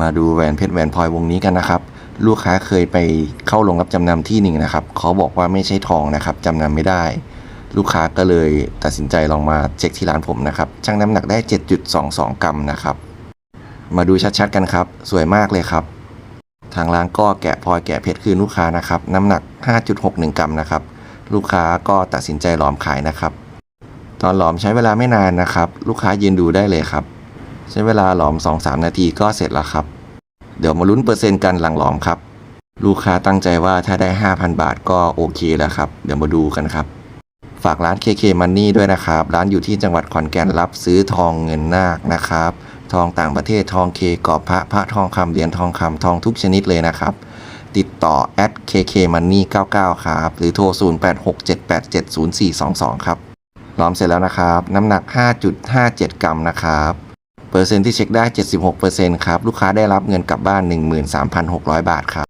มาดูแหวนเพชรแหวนพลอยวงนี้กันนะครับ ลูกค้าเคยไปเข้าโรงรับจำนำที่หนึ่งนะครับเขาบอกว่าไม่ใช่ทองนะครับจำนำไม่ได้ ลูกค้าก็เลยตัดสินใจลองมาเช็คที่ร้านผมนะครับชั่งน้ำหนักได้ 7.22 กรัมนะครับ มาดูชัดๆกันครับ สวยมากเลยครับ ทางร้านก็แกะพลอยแกะเพชรคืนลูกค้านะครับน้ำหนัก 5.61 กรัมนะครับ ลูกค้าก็ตัดสินใจหลอมขายนะครับ ตอนหลอมใช้เวลาไม่นานนะครับ ลูกค้ายืนดูได้เลยครับ ใช้เวลาหลอม 2-3 นาทีก็เสร็จแล้วครับ เดี๋ยวมาลุ้นเปอร์เซ็นต์กันหลังหลอมครับ ลูกค้าตั้งใจว่าถ้าได้ 5,000 บาทก็โอเคแล้วครับ เดี๋ยวมาดูกันครับ ฝากร้าน KK Money ด้วยนะครับ ร้านอยู่ที่จังหวัดขอนแก่นรับซื้อทองเงินนาคนะครับ ทองต่างประเทศทองเคกรอบพระพระทองคำเหรียญทองคำทองทุกชนิดเลยนะครับติดต่อ at KK Money 99 ครับ หรือโทร 0867870422 ครับหลอมเสร็จแล้วนะครับ น้ำหนัก 5.57 กรัมนะครับ เปอร์เซ็นที่เช็คได้ 76%ครับ ลูกค้าได้รับเงินกลับบ้าน 13,600 บาทครับ